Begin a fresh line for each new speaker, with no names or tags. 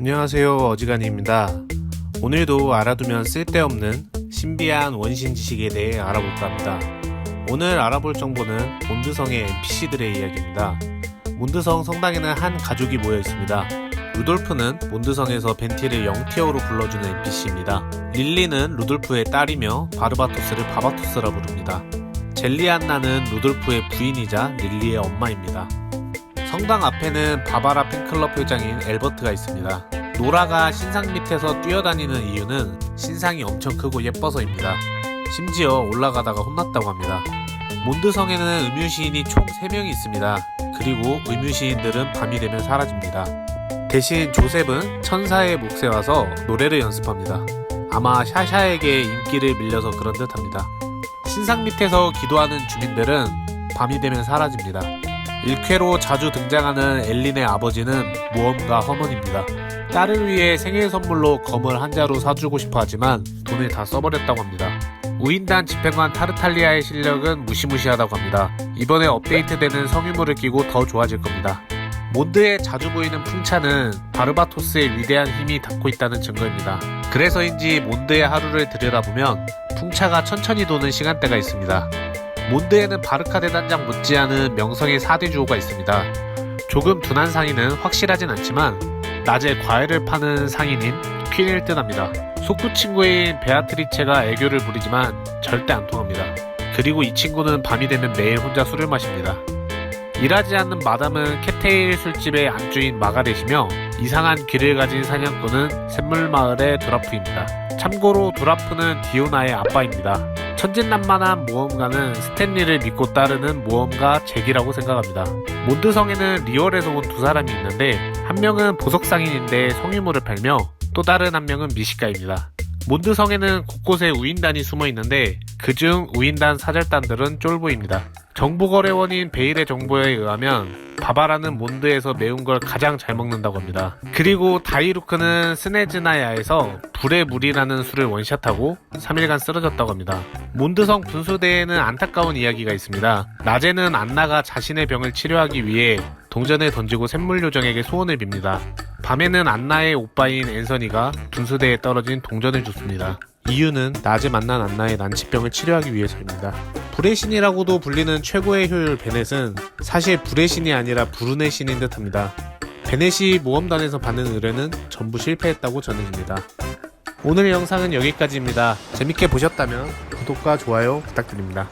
안녕하세요 어지간입니다. 오늘도 알아두면 쓸데없는 신비한 원신 지식에 대해 알아볼까 합니다. 오늘 알아볼 정보는 몬드성의 NPC들의 이야기입니다. 몬드성 성당에는 한 가족이 모여 있습니다. 루돌프는 몬드성에서 벤티를 0티어로 불러주는 NPC입니다. 릴리는 루돌프의 딸이며 바르바토스를 바바토스라 부릅니다. 젤리안나는 루돌프의 부인이자 릴리의 엄마입니다. 성당 앞에는 바바라 팬클럽 회장인 엘버트가 있습니다. 노라가 신상 밑에서 뛰어다니는 이유는 신상이 엄청 크고 예뻐서입니다. 심지어 올라가다가 혼났다고 합니다. 몬드성에는 음유시인이 총 3명이 있습니다. 그리고 음유시인들은 밤이 되면 사라집니다. 대신 조셉은 천사의 몫에 와서 노래를 연습합니다. 아마 샤샤에게 인기를 밀려서 그런 듯 합니다. 신상 밑에서 기도하는 주민들은 밤이 되면 사라집니다. 1쾌로 자주 등장하는 엘린의 아버지는 모험가 허먼입니다. 딸을 위해 생일 선물로 검을 한 자루 사주고 싶어 하지만 돈을 다 써버렸다고 합니다. 우인단 집행관 타르탈리아의 실력은 무시무시하다고 합니다. 이번에 업데이트되는 성유물을 끼고 더 좋아질 겁니다. 몬드에 자주 보이는 풍차는 바르바토스의 위대한 힘이 닿고 있다는 증거입니다. 그래서인지 몬드의 하루를 들여다보면 풍차가 천천히 도는 시간대가 있습니다. 몬드에는 바르카데 단장 못지않은 명성의 4대 주호가 있습니다. 조금 둔한 상인은 확실하진 않지만 낮에 과일을 파는 상인인 퀸일 듯합니다. 속구 친구인 베아트리체가 애교를 부리지만 절대 안 통합니다. 그리고 이 친구는 밤이 되면 매일 혼자 술을 마십니다. 일하지 않는 마담은 캣테일 술집의 안주인 마가렛이며 이상한 귀를 가진 사냥꾼은 샘물마을의 드라프입니다. 참고로 드라프는 디오나의 아빠입니다. 천진난만한 모험가는 스탠리를 믿고 따르는 모험가 잭이라고 생각합니다. 몬드성에는 리얼에서 온 두 사람이 있는데 한 명은 보석상인인데 성유물을 팔며 또 다른 한 명은 미식가입니다. 몬드성에는 곳곳에 우인단이 숨어 있는데 그중 우인단 사절단들은 쫄보입니다. 정보거래원인 베일의 정보에 의하면 바바라는 몬드에서 매운 걸 가장 잘 먹는다고 합니다. 그리고 다이루크는 스네즈나야에서 불의 물이라는 술을 원샷하고 3일간 쓰러졌다고 합니다. 몬드성 분수대에는 안타까운 이야기가 있습니다. 낮에는 안나가 자신의 병을 치료하기 위해 동전을 던지고 샘물 요정에게 소원을 빕니다. 밤에는 안나의 오빠인 앤서니가 분수대에 떨어진 동전을 줬습니다. 이유는 낮에 만난 안나의 난치병을 치료하기 위해서입니다. 불의 신이라고도 불리는 최고의 효율 베넷은 사실 불의 신이 아니라 불운의 신인 듯합니다. 베넷이 모험단에서 받는 의뢰는 전부 실패했다고 전해집니다. 오늘 영상은 여기까지입니다. 재밌게 보셨다면 구독과 좋아요 부탁드립니다.